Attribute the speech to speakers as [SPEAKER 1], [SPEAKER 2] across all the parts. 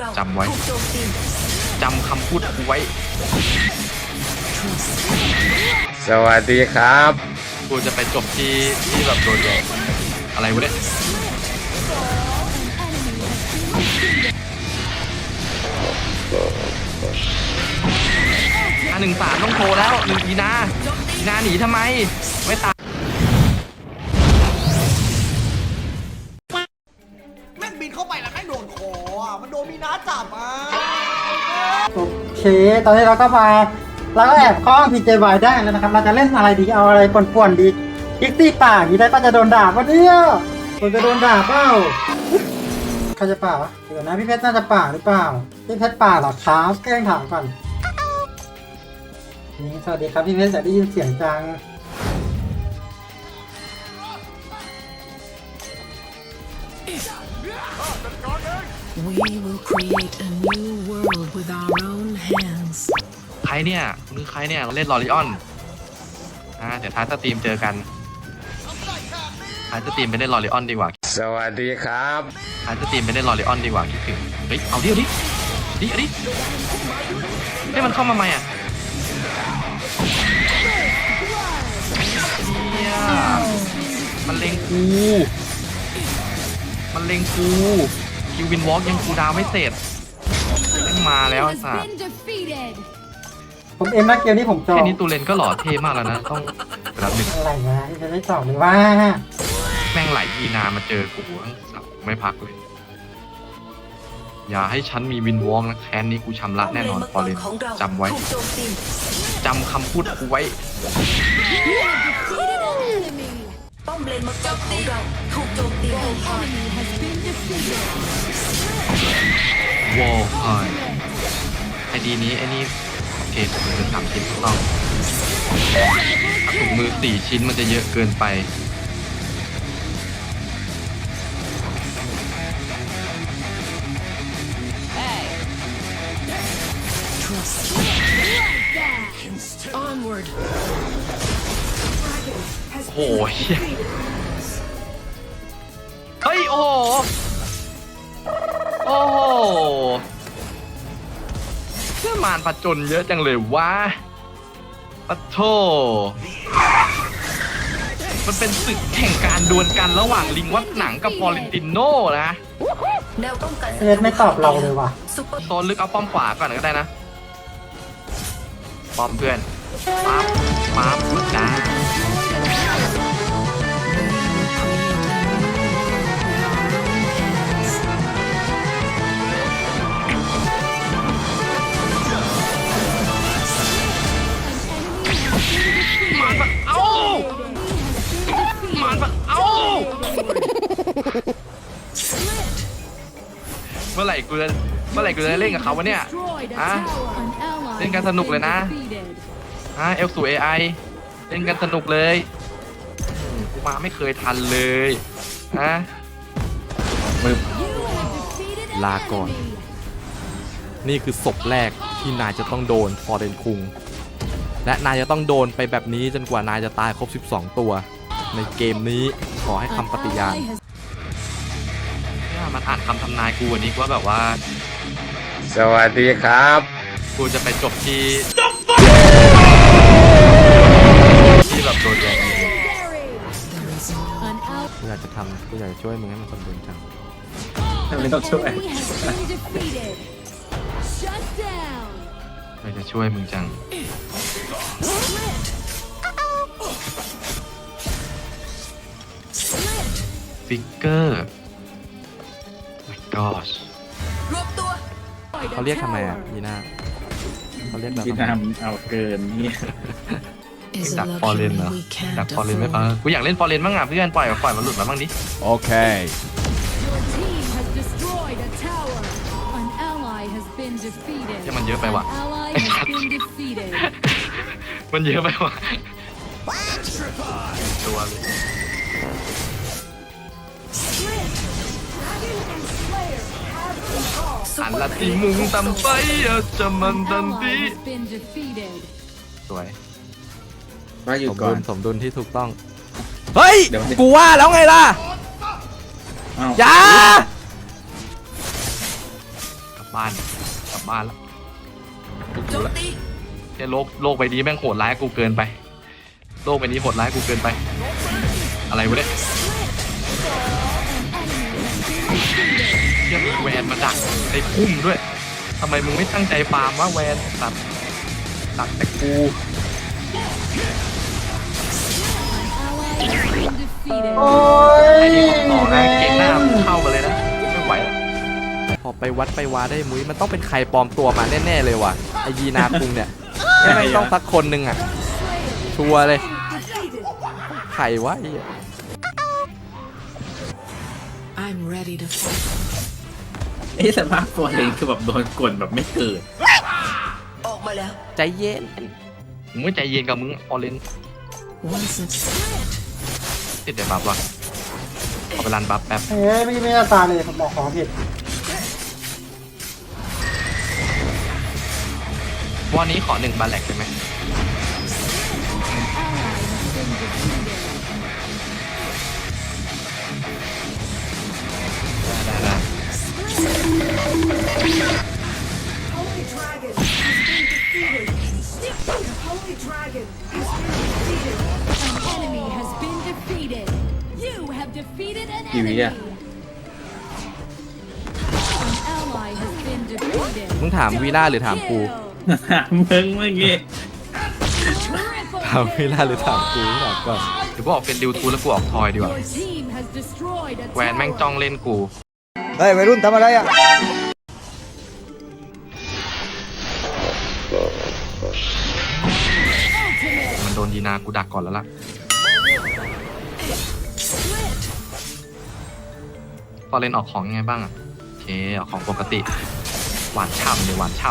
[SPEAKER 1] เรา
[SPEAKER 2] จำไว้
[SPEAKER 1] ถูกโจมตี
[SPEAKER 2] จำคำพูดกูไว้
[SPEAKER 3] สวัสดีครับ
[SPEAKER 2] กูจะไปจบที่ที่แบบโดนแย่งอะไรวะเนี่ยอะหนึ่งสามต้องโทรแล้วหนึ่งอีนาอีนาหนีทำไม ไม่ตาย
[SPEAKER 4] เค
[SPEAKER 5] ตอนนี้เราก็มาเราก็แอบคล้องพีเจวายได้แล้วนะครับ เราจะเล่นอะไรดีเอาอะไรป่วนๆดีคิกซี่ป่าอย่างนี้ได้ก็จะโดนด่าปะเนี่ยผมจะโดนด่าเปล่าใครจะป่าวะเดี๋ยวนะพี่เพชรน่าจะป่าหรือเปล่าพี่เพชรป่าเหรอครับแกล้งถามก่อนนี่สวัสดีครับพี่เพชรจะได้ยินเสียงจัง
[SPEAKER 6] We will create a new world with our own hands.
[SPEAKER 2] ใครเนี่ยมือใครเนี่ยเล่นลอริออนอ่าเดี๋ยวท้ายสตรีมเจอกันท้ายสตรีมไปเล่นลอริออนดีกว่า
[SPEAKER 3] สวัสดีครับ
[SPEAKER 2] ท้ายสตรีมไปเล่นลอริออนดีกว่าคิดถึงเฮ้ยเอาดิเอาดิดิเอาดิเฮ้ยมันเข้ามาใหม่อะเนี่ยมันเล็งกูมันเล็งกู คิววินวอล์กยังกูดาวไม่เสร็จยังมาแล้วไอ้สัส
[SPEAKER 5] ผมเอ็มนักเกมนี้ผมจอง
[SPEAKER 2] แค่นี้ตูเลนก็หล่อเท่มากแล้วนะต้องรับหนึ่ง
[SPEAKER 5] อะไรนะพี่เพชรไม่ตอบเลยว่า
[SPEAKER 2] แม่งไหลยีนามาเจอกูทั้งสับไม่พักเลย อย่าให้ฉันมีวินวองนะแค้นนี้กูชำระแน่นอน
[SPEAKER 1] ป้
[SPEAKER 2] พ
[SPEAKER 1] อ
[SPEAKER 2] อ
[SPEAKER 1] ม
[SPEAKER 2] เล
[SPEAKER 1] เล
[SPEAKER 2] น
[SPEAKER 1] นมังกรของเรา
[SPEAKER 2] จำไว้
[SPEAKER 1] ถูกโจมตี
[SPEAKER 2] จำคำพูดกูไว้
[SPEAKER 1] ป้อมเลนมังกรของเราถูกโจมตี
[SPEAKER 2] วอลไอไอดีนี้ไอนี่โอเคถุงมือสามชิ้นถูกต้องถ้าถุงมือสี่ชิ้นมันจะเยอะเกินไป
[SPEAKER 6] Onward.
[SPEAKER 2] โอ้ยเฮ้ย โอ้โห โอ้โหเชื่อมานผจญเยอะจังเลยวะปะโทมันเป็นศึกแข่งการดวลกันระหว่างลิงวัดหนังกับฟอเรนติโน่นะ
[SPEAKER 1] แนวป้องกัน
[SPEAKER 5] พี่เพชรไม่ตอบเราเลยว่ะ
[SPEAKER 1] ซุปเปอร์
[SPEAKER 2] โซนลึกเอาป้อมขวาก่อนก็ได้นะ ป้อมเพื่อนปั๊บปั๊บจ้า ร่กูจะเมื่อไหร่กูจะได้เล่นกับเขาวะเนี่ยอะเล่นกันสนุกเลยนะฮะเอลสูเอไอเล่นกันสนุกเลยกูมาไม่เคยทันเลยฮะมึบลาก่อน นี่คือศพแรกที่นายจะต้องโดนฟอร์เรนคุง และนายจะต้องโดนไปแบบนี้จนกว่านายจะตายครบ 12 ตัว ในเกมนี้ขอให้คำปฏิญาณ อ่านคำทำนายกูวันนี้ว่าแบบว่า
[SPEAKER 3] สวัสดีครับ
[SPEAKER 2] กูจะไปจบที่ที่แบบโดนแย่งกูอยากจะทำกูอยากจะช่วยมึงให้มันสมบูรณ์จัง
[SPEAKER 7] ไม่ต้องช่วย
[SPEAKER 2] อยากจะช่วยมึงจังฟิกเกอร์ my gosh
[SPEAKER 1] รวบตัว
[SPEAKER 2] เขาเรียกทำไมอะยีน่าเขาเรียกเรา
[SPEAKER 7] พี่
[SPEAKER 2] ทำไม
[SPEAKER 7] นามเอาเกินนี่
[SPEAKER 6] Is
[SPEAKER 2] ดั
[SPEAKER 6] a
[SPEAKER 2] กฟอร์เรน
[SPEAKER 6] luxury
[SPEAKER 2] เหรอ
[SPEAKER 6] we
[SPEAKER 2] ดัก
[SPEAKER 6] can't
[SPEAKER 2] ฟอร์เรนไม่ปะ
[SPEAKER 6] afford.
[SPEAKER 2] กูอยากเล่นฟอร์เรนบ้างอะเพื่อนปล่อยปล่อยมันหลุดมาบ้างดิ
[SPEAKER 8] Okay.
[SPEAKER 9] Your team has destroyed a tower. An ally has been defeated.
[SPEAKER 2] เนี่ยมันเยอะไปว่ะ
[SPEAKER 9] An ally has been defeated.
[SPEAKER 2] มันเยอะไปว่ะตัวเลย อันละที่มุงตำไปอะจะมัน
[SPEAKER 9] An
[SPEAKER 2] ตันดี
[SPEAKER 9] ally has been defeated.
[SPEAKER 2] สวย
[SPEAKER 7] ว่าอยู่
[SPEAKER 2] สม
[SPEAKER 7] ก่อ
[SPEAKER 2] ดุ
[SPEAKER 7] น
[SPEAKER 2] ลสมดุลที่ถูกต้อง เฮ้ย
[SPEAKER 7] เดี๋ยวมันจะ
[SPEAKER 2] กูว่าแล้วไงล่ะ
[SPEAKER 7] เอ้า
[SPEAKER 2] อย่า กลับบ้านกลับบ้านแล้วกู
[SPEAKER 1] โจ
[SPEAKER 2] รู้
[SPEAKER 1] ม
[SPEAKER 2] แล้ว
[SPEAKER 1] ตี
[SPEAKER 2] เนี่ยโลกโลกใบนี้แม่งโหดร้ายกูเกินไป โลกใบนี้โหดร้ายกูเกินไป อะไรวะเนี่ย เทียบแวนมาดักในพุ่มด้วยทำไมมึงไม่ตั้งใจฟาร์มวะแวนตัดตัดแต่กู
[SPEAKER 5] โอ้ย
[SPEAKER 2] ไอ้นี่ของต่อนะเก่งหน้าเข้ามาเลยนะไม่ไหวล้วพอไปวัดไปวาได้มุ้ยมันต้องเป็นใครปลอมตัวมาแน่ๆเลยว่ะไอยีนาคุงเนี่ยไม่งต้องสักคนหนึ่งอะ ชัวร์เลยใครวะไอ้เหี้ย
[SPEAKER 6] I'm ready to fight.
[SPEAKER 7] เอ้สภาพตัวเองคือแบบโดนกดแบบไม่เกิด
[SPEAKER 1] ออกมาแล้ว
[SPEAKER 2] ใจเย็น มึงไม่ใจเย็นกับมึงออเลน
[SPEAKER 6] Once it's
[SPEAKER 2] ติดเดี๋ยวบัฟว่ะเอาไปรันบัฟแป๊บ
[SPEAKER 5] เฮ้ยไม่ไม่ได้ตาเลยผมบอกขอผิด
[SPEAKER 2] วันนี้ขอหนึ่งบาแลกได้ไหม
[SPEAKER 7] กี่วิ
[SPEAKER 9] enemy.
[SPEAKER 7] อะ
[SPEAKER 9] An ally has been defeated.
[SPEAKER 2] มึงถามวีล่าหรือถามกู
[SPEAKER 7] ถามมึงเมื่อกี้
[SPEAKER 9] Triple
[SPEAKER 2] ถามวีล่าหรือ
[SPEAKER 9] kill.
[SPEAKER 2] ถามกูถามก่อนหรือว่าออกเป็นดิวทูแล้วกูออกทอยดีกว่า
[SPEAKER 9] Your team has destroyed a
[SPEAKER 2] แหวนแม่ง
[SPEAKER 9] tower.
[SPEAKER 2] จ้องเล่นกู
[SPEAKER 8] เฮ้ยวัยรุ่นทำอะไรอะ
[SPEAKER 2] มันโดนยีนากูดักก่อนแล้วล่ะพอเล่นออกของยังไงบ้างอะโอเคออกของปกติ หวานฉ่ำเลยหวานฉ่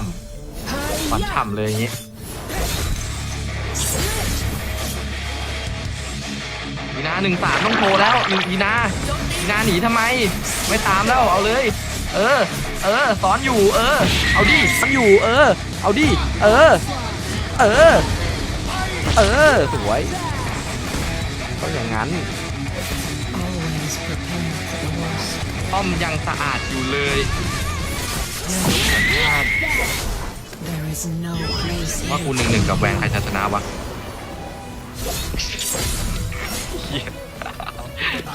[SPEAKER 2] ำหวานฉ่ำเลยอย่างงี้ ยีนาหนึ่งสามต้องโทรแล้วหนึ่งยีนายีนาหนีทำไม ไม่ตามแล้วเอาเลย เออ เออสอนอยู่ เออ เอาดิมันอยู่ เออ เอาดิเออ เออ เออสวยก็อย่างนั้นป้อมยังสะอาดอยู่เลยว่ากูหนึ่งหนึ่งกับแวนใครจะชนะวะ เหี้ย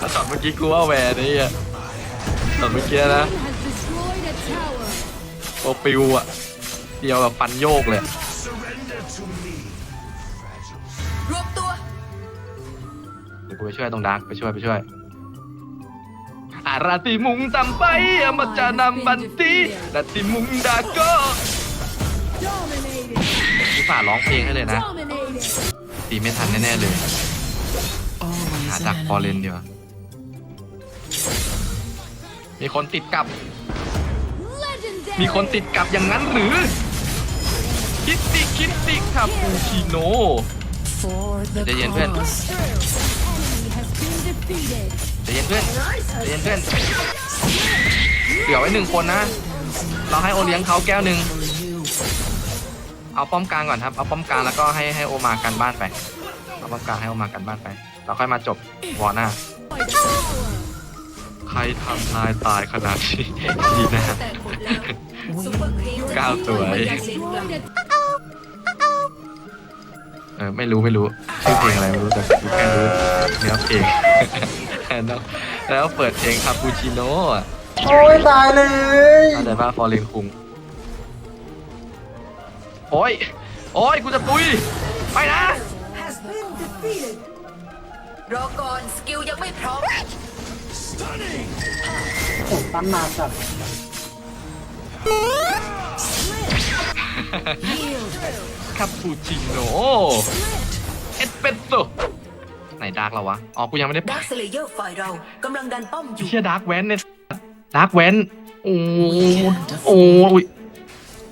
[SPEAKER 2] ถ้าตอนเมื่อกี้กูว่าแวนนี่อะตอนเมื่อกี้นะ
[SPEAKER 9] Team has destroyed a tower.
[SPEAKER 2] โอปิวอะเดียวแบบฟันโยกเลย
[SPEAKER 1] รวมตัว
[SPEAKER 2] เดี๋ยวกูไปช่วยตรงดาร์กไปช่วยไปช่วยอาราติมุงตำไปอามาจานำบันตีราติมุงดาโก
[SPEAKER 9] Dominated.
[SPEAKER 2] กูฝ่าร้องเพลงให้เลยนะ
[SPEAKER 9] Dominated.
[SPEAKER 2] ตีไม่ทันแน่ๆเลย
[SPEAKER 6] Always
[SPEAKER 2] หากฟอเรนดีกว่ามีคนติดกับ มีคนติดกับอย่างนั้นหรือ คิตติคิตติคาปูชิโน ใจเย็นเพื่อน ใจเย็นเพื่อนใจเย็นเพื่อนเหลือไว้หนึ่งคนนะ เราให้โอเลี้ยงเขาแก้วหนึ่ง เอาป้อมกลางก่อนครับ เอาป้อมกลางแล้วก็ให้ให้โอมากันบ้านไป เอาป้อมกลางให้โอมากันบ้านไป เราค่อยมาจบวอร์หน้า ใครทำนายตายขนาดนี้ ดีนะ
[SPEAKER 1] แต่หมดแล้วซุปเปอร์ครีม
[SPEAKER 2] ก้าวสวย
[SPEAKER 9] Destroyed a
[SPEAKER 2] เออไม่รู้ไม่รู้ชื่อเพลงอะไรไม่รู้แต่กูแค่รู้เนื้อเพลง แล้วแล้วเปิดเพลงคาปูชิโน่อะ
[SPEAKER 5] โอ้ยตายเลย
[SPEAKER 2] เข้าใจป่ะฟอร์เรนคุงโอ้ย โอ้ยกูจะตุย ไปนะ
[SPEAKER 1] รอก่อนสกิลยังไม่พร้อม
[SPEAKER 5] โอ้ตั้นนานจัด
[SPEAKER 2] คาปูชิโน่เอสเปรสโซไหนดาร์กเราวะ อ๋อ กูยังไม่ได้
[SPEAKER 1] ดาร์คสเลเยอร์ฝ่ายเรากำลังดันป้อมอยู่
[SPEAKER 2] เชียดาร์กแวนเนี่ยดาร์กแวนโอ้โอ้ย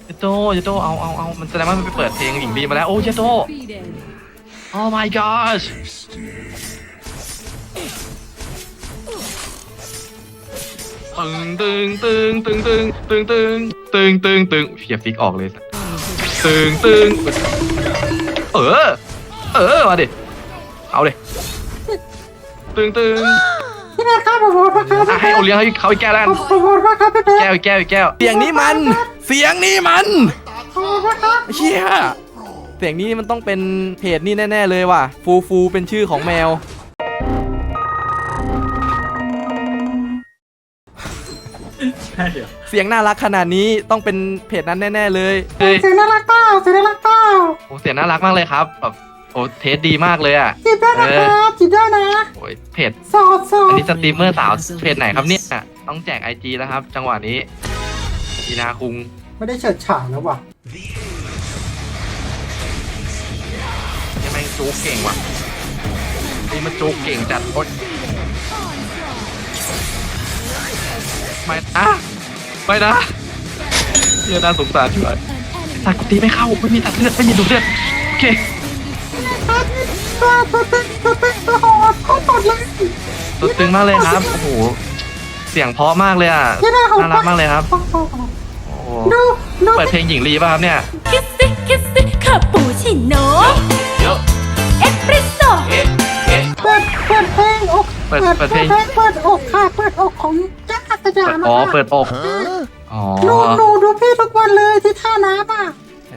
[SPEAKER 2] เจโตเจโตเอาเอาเอามันแสดงว่ามันไปเปิดเพลงหญิงดีมาแล้ว โอ้เจโต
[SPEAKER 9] defeated.
[SPEAKER 2] Oh my gosh ตึงตึงตึงตึงตึงตึงตึงตึงตึงตึงเฟียฟิกออกเลยตึงตึงเออ เออมาดิเอาดิตึงตึง
[SPEAKER 5] เพชรครับผมโหวตว่าครับ
[SPEAKER 2] อะให้โอเลี้ยงเขาอีกเขาอีกแก้วแล้วกัน
[SPEAKER 5] ผมโหวตว่าครับพี่เพชร
[SPEAKER 2] แก้วอีกแก้วอีกแก้ว
[SPEAKER 10] เสียงนี้มัน เสียงนี้มัน
[SPEAKER 5] ผมโหวตว่าครับ
[SPEAKER 10] เชี่ยเสียงนี้มันต้องเป็นเพจนี่แน่ ๆ เลยว่ะ ฟูฟูเป็นชื่อของแมว เสียงน่ารักขนาดนี้ต้องเป็นเพจนั้นแน่ ๆ เลย
[SPEAKER 2] เฮ้ย
[SPEAKER 5] เสียงน่ารักเปล่าเสียงน่ารักเปล่า
[SPEAKER 2] โอ้เสียงน่ารักมากเลยครับแบบโอ้เทสดีมากเลยอะ
[SPEAKER 5] จีบได้นะครับจีบได้นะ
[SPEAKER 2] โอ้ยเพจ
[SPEAKER 5] โสดโส
[SPEAKER 2] อัน
[SPEAKER 5] ด
[SPEAKER 2] นี้สตรีมเมอร์สาวเพจไหนครับเนี่ยต้องแจกไอจีแล้วครับ จังหวะนี้อีนาคุง
[SPEAKER 5] ไม่ได้เฉิดฉายแล้วว่ะ
[SPEAKER 2] ยังไม่งจูกเก่งว่ะนี่มันจูกเก่งจัดโอ๊ยไม่นะ ไม่นะเฮียน่าสงสารช่วยตัดกูตีไม่เข้าไม่มีตัดเลือดไม่มีดูดเลือดโอเค
[SPEAKER 5] ตัวตึงตัวตึงตัวโหดโคตรโหดเลย
[SPEAKER 2] ตัวตึงมากเลยครับโอ้โหเสียงเพราะมากเลยอะ
[SPEAKER 5] น่า
[SPEAKER 2] รักมากเลยครับ
[SPEAKER 5] โอ้โห
[SPEAKER 2] เปิดเพลงหญิงลีป่ะครับเนี่ย
[SPEAKER 9] คิสซี่คิสซี่คาปูชิโน่เอสเปรสโซ่
[SPEAKER 5] เปิดเปิดเพลงอก
[SPEAKER 2] เปิดเปิดเพลง
[SPEAKER 5] เปิดอกค่ะเปิดอกของ สยา
[SPEAKER 2] เปิด
[SPEAKER 5] ม
[SPEAKER 2] อ๋อ
[SPEAKER 5] อะ
[SPEAKER 2] เปิดอกอ๋อ
[SPEAKER 5] หนูหนูดูพี่ทุกวันเลยที่ท่าน้ำอะ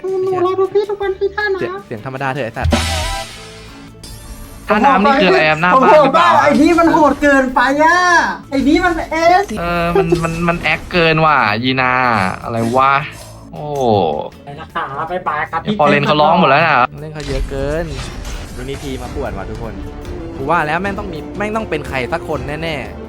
[SPEAKER 5] หนูหนูเราดูพี่ทุกวันที่ท่า
[SPEAKER 10] เสียง
[SPEAKER 5] น้ำ
[SPEAKER 10] เสียงธรรมดาเถอะไอ้สัตว์
[SPEAKER 2] ถ้าน้ำนี่คืออะไรอำนาจ
[SPEAKER 5] ผม
[SPEAKER 2] บ้า
[SPEAKER 5] โห
[SPEAKER 2] ห
[SPEAKER 5] ด
[SPEAKER 2] รือเป
[SPEAKER 5] มา
[SPEAKER 2] ล่าก
[SPEAKER 5] ไอ้นี่มันโหดเกินไปอะไอ้นี่มันเอส
[SPEAKER 2] เออมันมันมันแอคเกินว่ะยีนาอะไรวะโอ้
[SPEAKER 5] ไอ้ราคาไปปลายครับ
[SPEAKER 2] พอเลนเขาร้องหมดแล้วนะ
[SPEAKER 10] เล่นเขาเยอะเกินยูนิทีมาปวดว่ะทุกคนกูว่าแล้วแม่งต้องมีแม่งต้องเป็นใครสักคนแน่ๆ